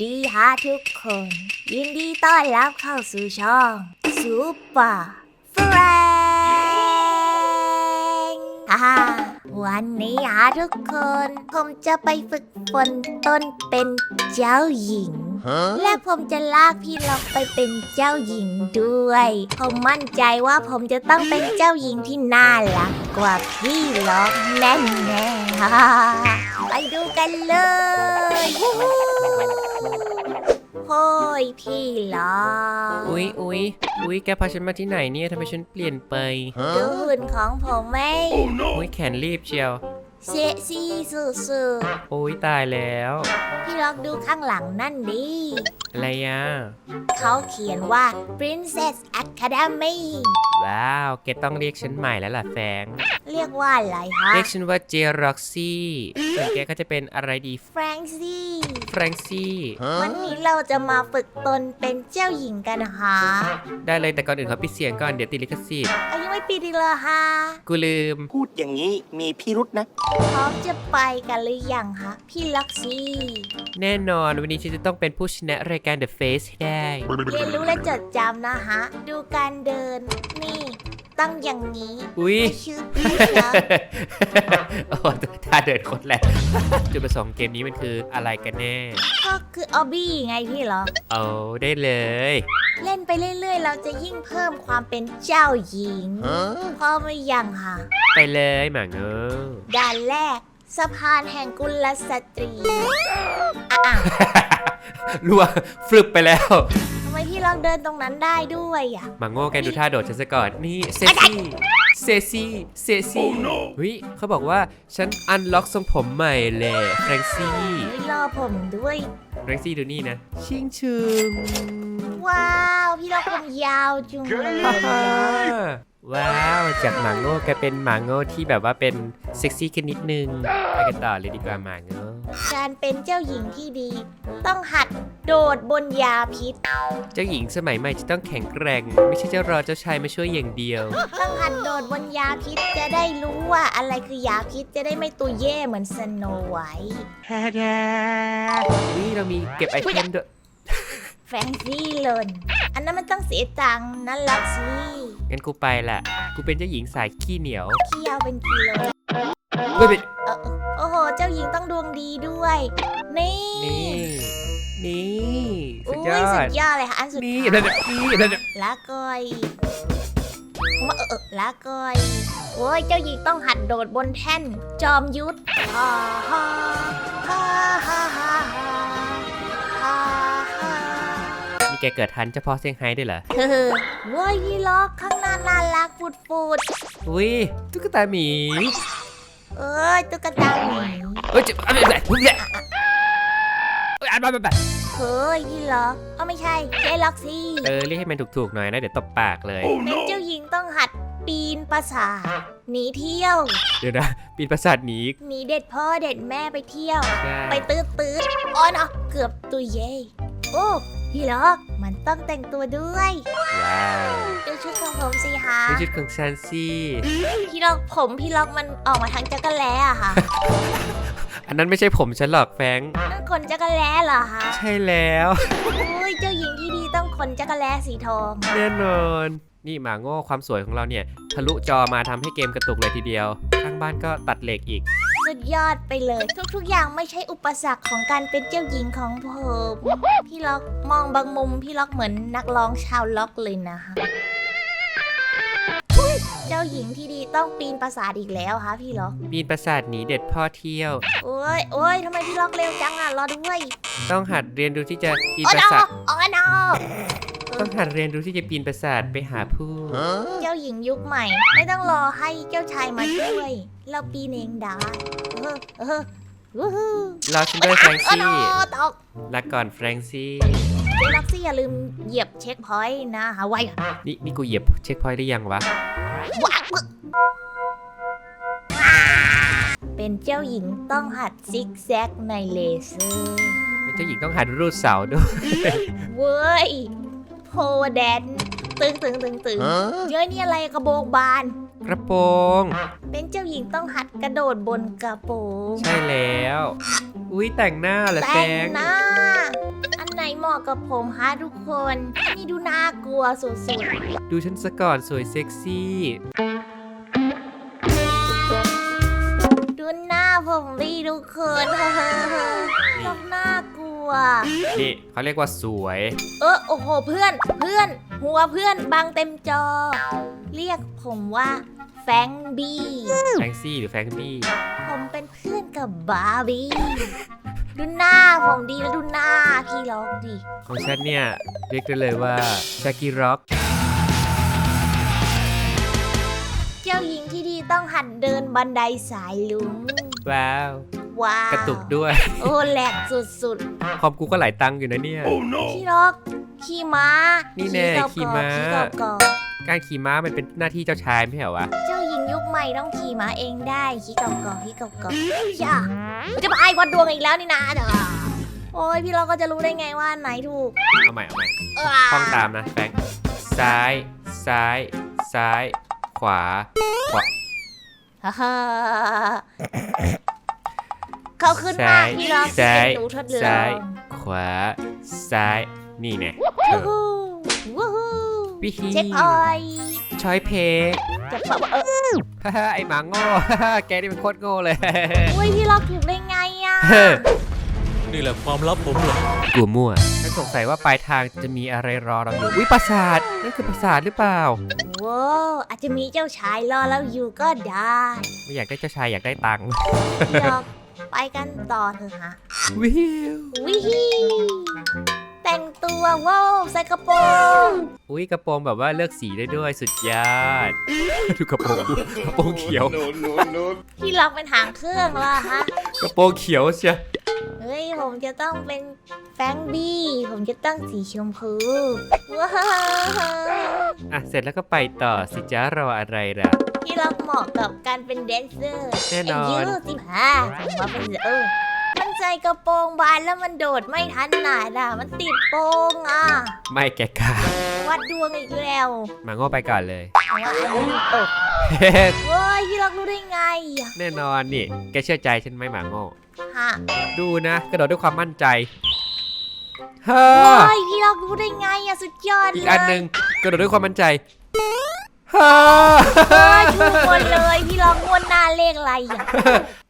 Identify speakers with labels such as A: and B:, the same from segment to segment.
A: ดีฮะทุกคน ยินดีต้อนรับเข้าสู่ช่องซูเปอร์แฟรงฮ่าวันนี้ฮะทุกคน ผมจะไปฝึกฝนตนเป็นเจ้าหญิง และผมจะลากพี่ล็อกไปเป็นเจ้าหญิงด้วย ผมมั่นใจว่าผมจะต้องเป็นเจ้าหญิงที่น่ารักกว่าพี่ล็อกแน่แน่ๆไปดูกันเลยวู้ฮู้ โฮ้ยพี่ล็อก
B: อุ๊ยอุ๊ยอุ๊ยแกพาฉันมาที่ไหนเนี่ยทำไมฉันเปลี่ยนไป
A: ดูหุ่นของผมไหม
B: อุ๊ยแขนรีบเชียว
A: เซ็กซี่สุด
B: อุ๊ยตายแล้ว
A: ๆพี่ล็อกดูข้างหลังนั่นดิ
B: อะไรอะ
A: เขาเขียนว่า Princess Academy
B: ว้าว แกต้องเรียกฉันใหม่แล้วล่ะแฟง
A: เรียกว่าอะไรฮะ
B: เรียกฉันว่าเจร็อกซี่ส่วนแกก็จะเป็นอะไรดี
A: แฟรงซี่
B: แฟรงซี่
A: วันนี้เราจะมาฝึกตนเป็นเจ้าหญิงกันฮะ
B: ได้เลยแต่ก่อนอื่นเขาปิดเสียงก่อนเดี๋ยวติดลิขสิทธิ์
A: อายุไม่ปีดีเลยฮะ
B: กูลืม
C: พูดอย่างนี้มีพิรุษนะ
A: พร้อมจะไปกันหรือยังฮะพี่ลักซี่
B: แน่นอนวันนี้ฉันจะต้องเป็นผู้ชนะรายการ The Face ให้ได้
A: เรียนรู้และจดจำนะฮะ ดูการเดิน นี่ ต้องอย่างนี้
B: อุ๊ย
A: ไม่ชื่อพี่เหรอ
B: โอ้ท่าเดินโคนแหละจุดประสงค์เกมนี้มันคืออะไรกันแน่
A: ก็คือออบบี้ไงพี่เหรอ
B: เอาได้เลย
A: เล่นไปเรื่อย ๆ เราจะยิ่งเพิ่มความเป็นเจ้าหญิงพร้อมหรือยังฮะ
B: ไปเลยหมาเงอ
A: ด่านแรก สะพานแห่งกุลสตรี อะ
B: รัวฟลึบไปแล้ว
A: ทำไมพี่ลองเดินตรงนั้นได้ด้วยอะ
B: หมาโง่แกดูท่าโดดฉันซะก่อนนี่เซซี่เซซี่เซซี่เฮ้ยเขาบอกว่าฉันอันล็อกทรงผมใหม่เลยแฟรงซี่
A: เฮ้ยรอผมด้วย
B: แฟรงซี่ดูนี่นะ ชิงชึง
A: ว้าวพี่ลองผมยาวจุงเลย
B: ฮ่าฮ่าว้าวจากหมาโง่แกเป็นหมาโง่ที่แบบว่าเป็นเซ็กซี่ขึ้นนิดนึงไปกันต่อเลยดีกว่าหมาโง่
A: การเป็นเจ้าหญิงที่ดี ต้องหัดโดดบนยาพิษ
B: เจ้าหญิงสมัยใหม่จะต้องแข็งแกร่ง ไม่ใช่เจ้ารอเจ้าชายมาช่วยอย่างเดียว
A: ต้องหัดโดดบนยาพิษจะได้รู้ว่าอะไรคือยาพิษจะได้ไม่ตัวเย่เหมือนสโนไวท์
B: นี่เรามีเก็บไอเทมด้วย
A: แฟนซี่เลนอันนั้นมันต้องเสียตังค์นั่นลักสิ
B: งั้นกูไปละกูเป็นเจ้าหญิงสายขี้เหนียว
A: เคี่ยวเป็นกิโล
B: เฮ้ย
A: โอ้โห เจ้าหญิงต้องดวงดีด้วย นี่
B: นี่ นี่ สุด
A: ย
B: อด
A: สุ
B: ด
A: ยอดเลยค่ะอันสุด
B: นี่
A: ท้าย
B: นี่นั่นน่ะ
A: ลากอยมาเออละกอยโอ้ยเจ้าหญิงต้องหัดโดดบนแท่น จอมยุทธฮ่าฮ่าฮ่าฮ่าฮ่าฮ่า
B: มีแกเกิดทันเฉพาะเซี่ยงไฮ้ด้วยเหรอ
A: เฮ้อว้ยยี่ล็อกข้างหน้าน่ารักฟุดฟุด
B: อุ้ยตุ๊กตาหมี
A: เอ้ยตุ๊กตาหมี
B: เฮ้ยเจะอะไรอะไรอะไรเอ้ยอ่านมาแบบ
A: เฮ้ยยี่ล็อกเอ้าไม่ใช่เจล็อกสิ
B: เออเรียกให้มันถูกๆหน่อยนะเดี๋ยวตบปากเลย
A: เป็นเจ้าหญิงต้องหัดปีนปราสาทหนีเที่ยว
B: เดี๋ยวนะปีนปราสาทหนี
A: หนีเด็ดพ่อเด็ดแม่ไปเที่ยว
B: ใช่
A: ไปตื้อตื้ออ๋อเนาะเกือบตุยเย่ โอ้พี่ล็อกมันต้องแต่งตัวด้วย
B: ว้าว
A: ดูชุดของผมสิฮะ
B: นี่ชุดของซันซี่
A: พี่ล็อกผมพี่ล็อกมันออกมาทางจักรแล้อะค่ะ
B: อันนั้นไม่ใช่ผมฉันหรอกแฟรงค์
A: นั่นขนจักรแล้เหรอคะ
B: ใช่แล้ว
A: อุ้ยเจ้าหญิงที่ดีต้องขนจักรแล้สีทอง
B: แน่นอนนี่หมาโง่ความสวยของเราเนี่ยทะลุจอมาทำให้เกมกระตุกเลยทีเดียว ข้างบ้านก็ตัดเหล็กอีก
A: สุดยอดไปเลย ทุกๆ อย่างไม่ใช่อุปสรรคของการเป็นเจ้าหญิงของผมพี่ล็อกมองบางมุมพี่ล็อกเหมือนนักร้องชาวล็อกเลยนะคะอุ๊ยเจ้าหญิงที่ดีต้องปีนปราสาทอีกแล้วคะพี่ล็อก
B: ปีนปราสาทหนีเด็ดพ่อเที่ยว
A: โอ้ยโอ้ยทำไมพี่ล็อกเร็วจังอะ รอด้วย
B: ต้องหัดเรียนรู้ที่จะปีน
A: โอ้
B: ป
A: น
B: รา
A: อ
B: สาท
A: โอ้นอ
B: ต้องหัดเรียนรู้ที่จะปีนปราสาทไปหาผู้
A: เจ้าหญิงยุคใหม่ ไม่ต้องรอให้เจ้าชายมาช่วย เราปีนเองได้เออเออวู้ฮู้
B: รอฉันด้วยแฟรง
A: โอ้น
B: ซี่
A: อตก
B: ลาก่อนแฟรงซี่
A: เจล็อกซี่อย่าลืมเหยียบเช็คพอยต์นะหาไว้
B: นี่นี่กูเหยียบเช็คพอยต์ได้ยังวะ
A: ว้าวเป็นเจ้าหญิงต้องหัดซิกแซกในเลเซอร์
B: เป็นเจ้าหญิงต้องหัดรูดเสาด้วย
A: เว้ยโพแดน ตึงตึงตึงตึงเย้ยนี่อะไรกระโบกบาน
B: กระโปรง
A: เป็นเจ้าหญิงต้องหัดกระโดดบนกระโปรง
B: ใช่แล้ว อุ้ยแต่งหน้าเหรอแฟ
A: แต่ง
B: ง
A: หน้าะกับผมฮะทุกคน นี่ดูน่ากลัวสุด
B: ดูฉันซะก่อนสวยเซ็กซี่
A: ๆ ดูหน้าผมดีทุกคนชอบน่ากลัว
B: นี่เขาเรียกว่าสวย
A: เออโอ้โหเพื่อนเพื่อน หัวเพื่อนบังเต็มจอ เรียกผมว่า แฟงบี้
B: แฟงซี่หรือแฟงบี้
A: ผมเป็นเพื่อนกับบาร์บี้ ดูหน้าผมดีแล้วดูหน้าพี่ล็อกดิ
B: ของฉันเนี่ยเรียกได้เลยว่าชากิร็อก
A: เจ้าหญิงที่ดีต้องหัดเดินบันไดสายลุง
B: ว้าว
A: ว้าว
B: กระตุกด้วย
A: โอ้แหลกสุด
B: คอมกูก็หลายตังค์อยู่นะเนี่ย
A: ๆ พี่ล็อก ขี่ม้า
B: นี่แน่
A: ขี่
B: ขี่ม้า
A: ขี่กอบกอบ
B: การขี่ม้ามันเป็นหน้าที่เจ้าชายไม่ใช่เหรอวะ
A: เจ้าหญิงยุคใหม่ต้องขี่ม้าเองได้ขี่กอบกอบขี่กอบกอบอย่าจะมาไอ้วัดดวงอีกแล้วนี่นะเด้อโอ้ยพี่ล็อกก็จะรู้ได้ไงว่าอันไหนถูก
B: เอาใหม่เอาใหม่
A: เออ
B: ท่องตามนะแฟงซ้าย ซ้าย ซ้าย ขวา ขวา
A: ฮ่าฮ่าเขาขึ้นมา
B: ซ้าย
A: พี่ล็อก
B: ซ้าย
A: เป็นหนูทดลอ
B: ซ้าย
A: ง
B: ขวา ซ้าย นี่ไง
A: วู้ฮู้วู้ฮู้
B: วิธี
A: เช็คพอยต์
B: ชอยเพก
A: จะบอกว่าเออ
B: ฮ่าฮ่าไอหมาโง่แกนี่เป็นโคตรโง่เลย
A: อุ้ยพี่ล็อกถูกได้ไงอะ
D: นี่แหละความลับผมเหรอ
B: กูมั่วฉันสงสัยว่าปลายทางจะมีอะไรรอเราอยู่วิปราสาทนั่นคือปราสาทหรือเปล่า
A: ว้าวอาจจะมีเจ้าชายรอเราอยู่ก็ได้
B: ไม่อยากได้เจ้าชายอยากได้ตังค์
A: พี่ล็อกไปกันต่อเถอะฮะ
B: วิว
A: วิฮี แต่งตัวว้าวใส่กระโปรง
B: อุ้ยกระโปรงแบบว่าเลือกสีได้ด้วยสุดยอดดูกระโปรงกูกระโปรงเขียว
A: พี่ล็อกเป็นหางเครื่องละฮะ
B: กระโปรงเขียวเชีย
A: เฮ้ย ผมจะต้องเป็นแฟรงค์บี้ ผมจะต้องสีชมพูว้าว
B: อะเสร็จแล้วก็ไปต่อสิจ้ารออะไรล่ะ
A: พี่ล็อกเหมาะกับการเป็นแดนเซอร์
B: แน่นอน
A: อายุสิบห้าผมว่าเป็นเออมัน ใส่กระโปรงบานแล้วมันโดดไม่ทันหนาด่ะ มันติดโปรงอะ
B: ไม่แกกา
A: วัดดวงอีกแล้ว
B: มาโง่ไปก่อนเลย
A: ว่าอันนี้ตกเว้ยพี่ล็อกรู้ได้ไงอะ
B: แน่นอนนี่ แกเชื่อใจฉันไหมหมาโง่
A: ฮะ
B: ดูนะ กระโดดด้วยความมั่นใจฮ่า
A: เฮ้ยพี่ล็อกรู้ได้ไงอะสุดยอดเลย
B: อีกอันหนึ่งกระโดดด้วยความมั่นใจฮ่า
A: เฮ้ยถูกหมดเลยพี่ล็อกงวดหน้าเลขอะไรอะ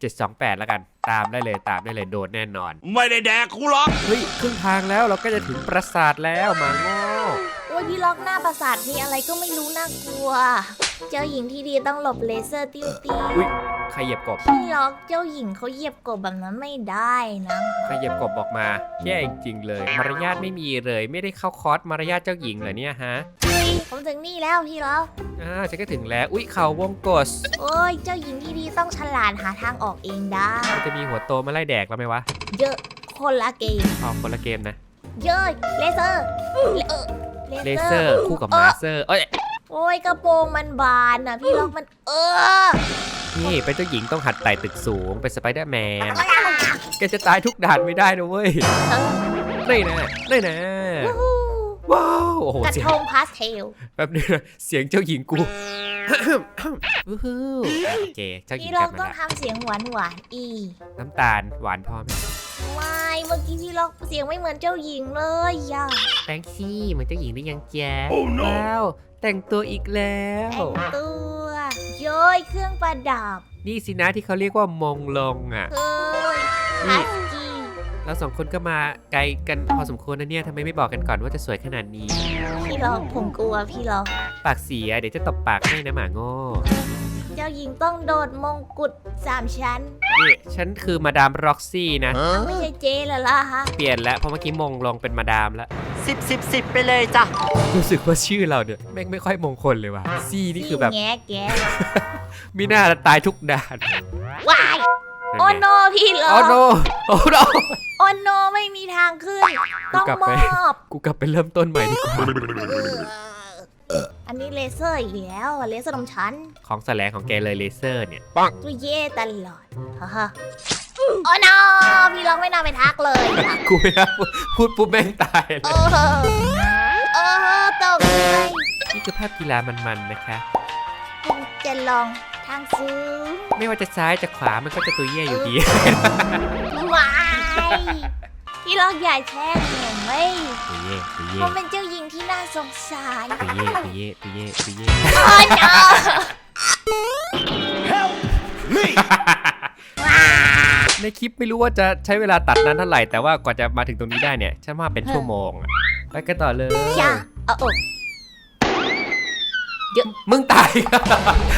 B: เจ็ดสองแปดแล้วกัน ตามได้เลยตามได้เลยโดดแน่นอน
D: ไม่ได้แดกกูหรอก
B: เฮ้ยครึ่งทางแล้วเราก็จะถึงปราสาทแล้วหมาโง่
A: โอ้ยพี่ล็อกหน้าประสาทมีอะไรก็ไม่รู้น่ากลัว เจ้าหญิงที่ดีต้องหลบเลเซอร์ติ้วติ้ว
B: อุ้ยใครเหยียบกบ
A: พี่ล็อกเจ้าหญิงเขาเหยียบกบแบบนั้นไม่ได้นะ
B: ใครเหยียบกบบอกมาแย่จริงๆเลย มารยาทไม่มีเลย ไม่ได้เข้าคอร์สมารยาทเจ้าหญิงเหรอเนี่ยฮะ
A: เฮ้ย ผมถึงนี่แล้วพี่ล็อก
B: อ่าฉันก็ถึงแล้ว อุ้ยเขาวงกส
A: โอ้ยเจ้าหญิงที่ดีต้องฉลาดหาทางออกเองได้
B: มันจะมีหัวโตมาไล่แดกเราไหมวะ
A: เยอะคนละเกม
B: ออกคนละเกมนะ
A: เยอะเลเซอร์เลเออ
B: เลเซอร์คู่กับมาสเซอร์ เอ้ย
A: โอ้ยกระโปรงมันบานอะพี่ล็อกมัน เออ
B: นี่เป็นเจ้าหญิงต้องหัดไต่ตึกสูง เป็นสไปเดอร์แมน แกจะตายทุกด่านไม่ได้นะเว้ย
A: เออ
B: นี่นะนี่นะ
A: วู้ฮู้
B: ว้าว โอ้โห
A: กระ
B: เสียง
A: ทงพาสเทล
B: แป๊บนึงนะเสียงเจ้าหญิงกู วู้ฮู้โอเคเจ้าหญิ
A: พี่
B: ง
A: ล็
B: ก
A: อ
B: ลั
A: ก
B: บ
A: ต้
B: มา
A: อง
B: ละ
A: ทำเสียงหวานหวานๆอี
B: น้ำตาลหวานพอไหม
A: ไม่เมื่อกี้พี่ล็อกเสียงไม่เหมือนเจ้าหญิงเลยอะ
B: แตงซี่เหมือนเจ้าหญิงหรือยังแจ๊ว้าวแต่งตัวอีกแล้ว
A: แต่งตัวโย้ยเครื่องประดับ
B: นี่สินะที่เขาเรียกว่ามงลงอะ
A: เฮ้ย
B: นี่
A: ฮัสกี้
B: เราสองคนก็มาไกลกันพอสมควรนะเนี่ยทำไมไม่บอกกันก่อนว่าจะสวยขนาดนี้
A: พี่ล็อกผมกลัวพี่ล็อก
B: ปากเสียเดี๋ยวจะตบปากให้นะหมาโง่
A: เจ้าหญิงต้องโดดมงกุฎสามชั้น
B: นี่ฉันคือมาดามร็อกซี่นะ
A: ไม่ใช่เจ๊แล้วล่ะฮะ
B: เปลี่ยนแล้วเพราะเมื่อกี้มงลงเป็นมาดามแล้ว
C: สิบสิบสิบไปเลยจ้ะ
B: รู้สึกว่าชื่อเราเนี่ยแม่งไม่ค่อยมงคลเลยว่ะซี่นี่คือแบบ
A: แง่แก
B: มีหน้าตายทุกด่าน
A: วาย โอโนพี่ล็อ
B: โอ้
A: ก
B: โนโอ้โน
A: โอโนไม่มีทางขึ้น ต้อง
B: กลับ
A: ม
B: ไป
A: อบ
B: กูกลับไปเริ่มต้นใหม่ดีกว่า
A: เอออันนี้เลเซอร์อีกแล้วอะเลเซอร์ตรงชั้น
B: ของแสลงของแกเลยเลเซอร์เนี่ย
A: ตัวเย่ตลอดฮ่าฮ่าโอ้โนพี่ล็อกไม่น่าไปทักเลยอะ
B: กูไม่น่าพูดพูดปุ๊บแม่งตายเล
A: เอยอเออตกใจ
B: นี่คือภาพกีฬามันๆนะคะ
A: ผมจะลอง ทางซื้อ
B: ไม่ว่าจะซ้ายจะขวามันก็จะตัวเย่อยู่ดี
A: ไม่พี่ล็อกอย่าแช่งเห็นไหมเฮ้ย
B: ตุยเย่ตุยเย่
A: ผมเป็นเจ้าหญิงที่น่าสงสาร
B: ตุยเย่ตุยเย่ตุยเย่ตุยเย่
A: โอ้ยเนาะ
B: ในคลิปไม่รู้ว่าจะใช้เวลาตัดนานเท่าไหร่แต่ว่ากว่าจะมาถึงตรงนี้ได้เนี่ยฉันว่าเป็นชั่วโมงอะไปกันต่อเลย
A: อย่าเอาอก
B: มึงตาย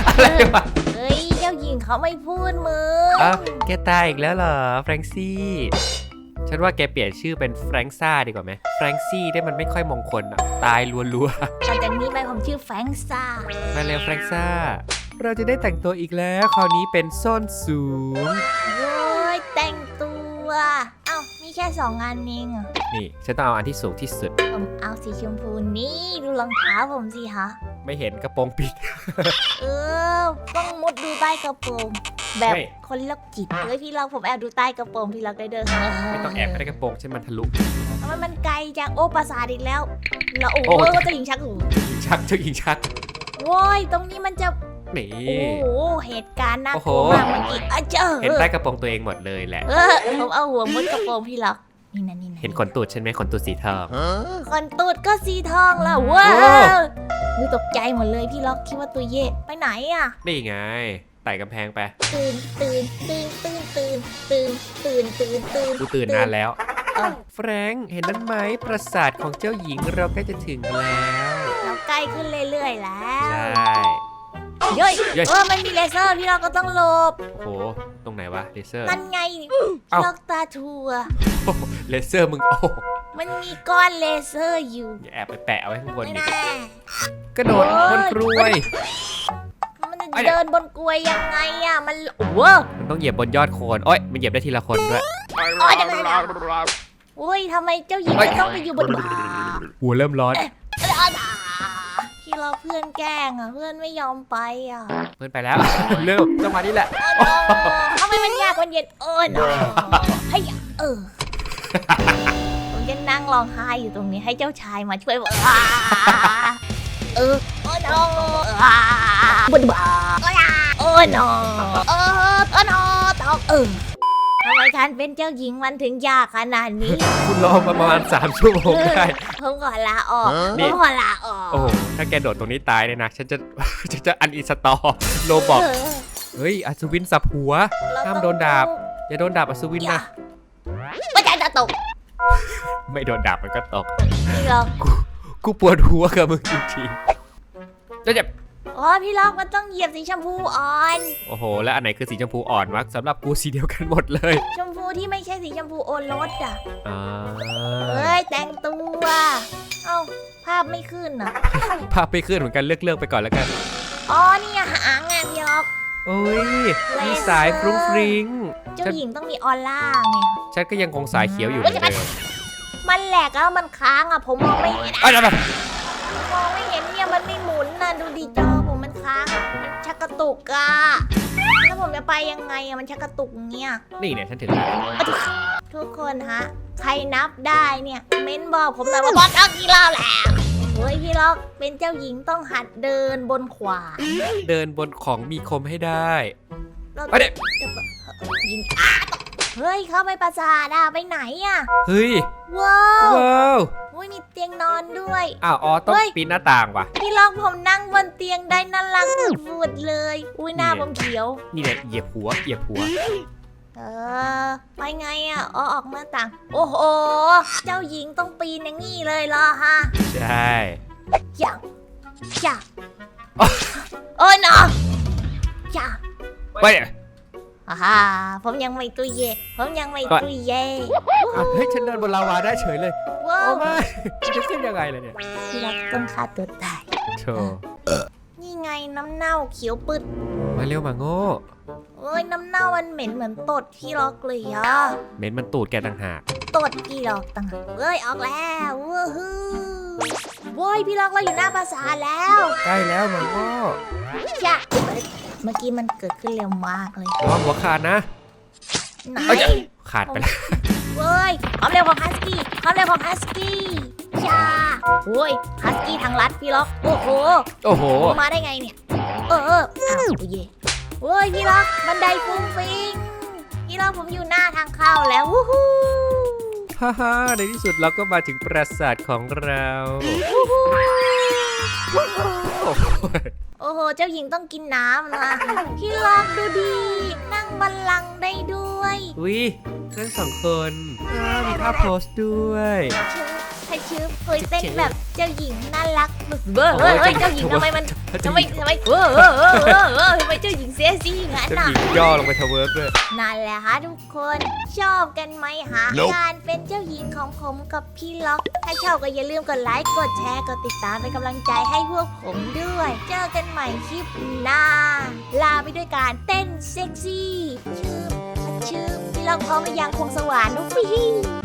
B: อะไรวะ
A: เฮ้ยเจ้าหญิงเขาไม่พูดมึง
B: อ้าวแกตายอีกแล้วเหรอแฟรงซี่ ฉันว่าแกเปลี่ยนชื่อเป็นแฟรงซ่าดีกว่าไหมแฟรงซี่ได้มันไม่ค่อยมงคลอะตายรัว
A: ต่อจากนี้ไปผมชื่อแฟรงค์ซ่า
B: ๆ มาเร็วแฟรงซ่า เราจะได้แต่งตัวอีกแล้ว คราวนี้เป็นส้นสูง
A: โว้ยแต่งตัว เอ้า มีแค่สองงานเองอะ
B: นี่ ฉันต้องเอาอันที่สูงที่สุด
A: ผมเอาสีชมพูนี่ ดูรองเท้าผมสิฮะ
B: ไม่เห็นกระโปรงปิด
A: เออ ต้องมุดดูใต้กระโปรง แบบ
B: เฮ้ย
A: คนโรคจิตเฮ้ยพี่ล็อกผมแอบดูใต้กระโปรงพี่ล็อกได้เดิน
B: ไม่ต้องแอบไม่ได้กระโปรงฉันมันทะลุ
A: ทำไมมันไกลจังโอ้ปราสาทอีกแล้วแล้วโอ้
B: โอ้
A: โหเจะหญิงชักหู
B: ยิงชักเจ้ายิงชัก
A: โว้ยตรงนี้มันจะ
B: นี่
A: โอ้โหเหตุการณ์น่า
B: โอ้
A: ก
B: โห
A: ลัวมากเมื่อกี้อะเจอ
B: เห็นใต้กระโปรงตัวเองหมดเลยแหละ
A: เออผมเอาหัวมุดกระโปรงพี่ล็อก นี่นะนี่นะ
B: เห็นขนตูดฉันไหมขนตูดสีทอง
A: คนตูดก็สีทองแล้วว้า
B: โอ้
A: วอุ๊ยตกใจหมดเลยพี่ล็อกคิดว่าตัวเย่ไปไหนอะ
B: นี่ไงไต่กำแพงไป
A: ตื่นตื่นตื่นตื่นตื่นตื่นตื่นตื่นตื่น
B: กูตื่นนานแล้ว
A: เออ
B: แฟรงค์เห็นนั้นไหมปราสาทของเจ้าหญิงเราใกล้จะถึงแล้ว
A: เราใกล้ขึ้นเรื่อยๆแล้
B: ใช่
A: ว เย้ย
B: เย้ย
A: เออมันมีเลเซอร์พี่ล็อกก็ต้องหลบ
B: โห ตรงไหนวะ เลเซอร์
A: นั่นไง
B: เอ้า
A: ล็อกตาทัว
B: โอ้โหเลเซอร์มึง โอ้โห
A: มันมีก้อนเลเซอร์อยู่
B: อย่าแอบไปแปะเอาไว้ข้างบน
A: ไม่
B: ดิ
A: แน่
B: กระโดดบนกรวย
A: มันจะ
B: ไอ้เนี่ย
A: เดินบนกลวยยังไงอะมันโอ้โห
B: มันต้องเหยียบบนยอดโคน โอ้ย มันเหยียบได้ทีละคนด้วย
A: โอ้ยเดี๋ยวเดี๋ยวเดี๋ยวโอ้ยทำไมเจ้าหญิง
B: เอ้ย
A: จะต้องไปอยู่บนบ่า
B: หัวเริ่มร้อน
A: ที่เรา เพื่อนแกล้งอะเพื่อนไม่ยอมไปอะ
B: เพื่อนไปแล้ว เร็วจังหวะนี้แหละ
A: โอ้โหทำไมมันยากมันเย็นเออหนอให้ยเออผมจะนั่งร้องไห้อยู่ตรงนี้ให้เจ้าชายมาช่วยบอกว่าเออโอ้โนอ่าบนบ่าโอ้ยโอ้โนเออโอ้โนตอกเออ ทำไมการเป็นเจ้าหญิงมันถึงยากขนาดนี้
B: คุณรอมาประมาณ 3 ชั่วโมงได้
A: ผมขอลาออก
B: นี่
A: ผมขอลาออก
B: โอ้โหถ้าแกโดดตรงนี้ตายเนี่ยนะ ฉันจะ ฉันจะอันอินสตอลโลบอก
A: เออ
B: เฮ้ย อัศวินสับหัว
A: เร
B: ห้าม
A: ต้อง
B: โดนดาบ อย่าโดนดาบอัศวิน
A: อย่า
B: นะ
A: ไม่ใจจะตก
B: ไม่โดนดาบมันก็ตก
A: พี่ล็อก
B: กูปวดหัวกับมึงจริงๆจะเจ็บ
A: อ๋อพี่ล็อกมันต้องเหยียบสีชมพูอ่อน
B: โอ้โห แล้วอันไหนคือสีชมพูอ่อนวะสำหรับกูสีเดียวกันหมดเลย
A: ชมพูที่ไม่ใช่สีชมพูโอรสอะ
B: อ่า
A: เอ้ยแต่งตัวเอ้าภาพไม่ขึ้นอะ
B: ภาพไปขึ้นเหมือนกันเลือกเลือกไปก่อนแล้วกัน
A: อ๋อนี่ไงหางอะพี่ล็อก
B: โอ้ยมีสายฟรุ้งฟริ้ง
A: เจ้า
B: ฉัน
A: หญิงต้องมีออร่าไง
B: ฉันก็ยังคงสายเขียวอยู่เหมือนเดิม
A: มันแหลกแล้วมันค้างอะผมมองไม่เห็น
B: เอ้ยเดี๋ยว
A: มองไม่เห็นเนี่ยมันไม่หมุนน่ะดูดิจอ กกระตุกอะแล้วผมจะไปยังไงอะมันชักกระตุกเงี้ย
B: นี่เนี่ยฉันถึงแล้ว
A: ทุกคนฮะ ใครนับได้เนี่ย เม้นบอกผมหน่อยว่าบอสเอากี่รอบแล้วเฮ้ยพี่ล็อกเป็นเจ้าหญิงต้องหัดเดินบนขวาน
B: เดินบนของมีคมให้ได้
A: เรา
B: ไปเด็
A: ยิงอ้า เฮ้ย เข้าไปปราสาทอะไปไหนอะ
B: เฮ้ย
A: ว้าว
B: ว้าว
A: อุ้ยมีเตียงนอนด้วย
B: อ้าวอ๋อต้อง
A: เฮ้ย
B: ปีนหน้าต่างว่ะ
A: พี่ล็อกผมนั่งบนเตียงได้น่ารักสุดๆเลย อุ้ยหน้า
B: เนี่ย
A: ผมเขียว
B: นี่เนี่ยเหยียบหัวเหยียบหัว
A: เออ ไปไงอะอ๋อออกหน้าต่าง โอ้โห เจ้าหญิงต้องปีนอย่างงี้เลยเหรอฮะ
B: ใช่
A: อย่าอย่า
B: อ๋อ
A: โอ้ยเนาะอย่า
B: ไป
A: อ่าฮะผมยังไม่ตุยเย่ผมยังไม่ตุยเย่
B: อะเฮ้ยฉันเดินบนลาวาได้เฉยเลย
A: ว้า
B: โอ้
A: ว
B: ไม่จะขึ้นยังไงเลยเนี่ย
A: พี่รักต้องฆ่าตัวตาย
B: โธ่
A: นี่ไงน้ำเน่าเขียวปึด
B: มาเร็วมาโง่
A: เอ้ยน้ำเน่ามันเหม็นเหมือนตดพี่ล็อกเลยอะ
B: เม้นมันตูดแกต่างหาก
A: ตดพี่ล็อกต่างหากเอ้ยออกแล้ววู้ฮู้ โว้ยพี่ล็อกเราอยู่หน้าปราสาทแล้ว
B: ใกล้แล้วมาโง่
A: จ้ะเมื่อกี้มันเกิดขึ้นเร็วมากเลย
B: ระวังหัวขาดนะ
A: ไหน
B: เอ้ยจะขาดไปแล้ว
A: เว้ยความเร็วของฮัสกี้ความเร็วของฮัสกี้จ้าโว้ยฮัสกี้ทางลัดพี่ล็อก โอ้โห
B: โอ้โห
A: มาได้ไงเนี่ย เออเอออ้าวโอ้เย่เว้ยพี่ล็อกบันไดฟุ้งฟิงพี่ล็อกผมอยู่หน้าทางเข้าแล้ววู้ฮู้
B: ฮ่าฮ่าในที่สุดเราก็มาถึงปราสาทของเราโอ้โห
A: โอ้โห เจ้าหญิงต้องกินน้ำนะพี่ลองดูดี นั่งบัลลังก์ได้ด้วย
B: อุ้ยนั่งสองคนอ้าวมีท่าโพสต์ด้วย
A: ชื่อให้ชื่อเฮ้ยเต้นแบบเจ้าหญิงน่ารักเบอร์เฮ้ยเฮ้ยเจ้าหญิงทำไมมันทำไมทำไมเออเออเออเออเออทำไมเจ้าหญิงเซ็กซี่งั้น
B: เจ้า
A: น่ะ
B: หญิงย่อลงไปทะเวิร์กด้วย
A: นั่นแหละฮะทุกคนชอบกันไหมฮะ
D: Nope
A: การเป็นเจ้าหญิงของผมกับพี่ล็อก ถ้าชอบก็อย่าลืมกดไลค์กดแชร์กดติดตามเป็นกำลังใจให้พวกผมด้วย เจอกันใหม่คลิปหน้า ลาไปด้วยการเต้นเซ็กซี่ ชื่อชื่อพี่ล็อกพร้อมหรือยังพวงสว่านนุ๊กฟี่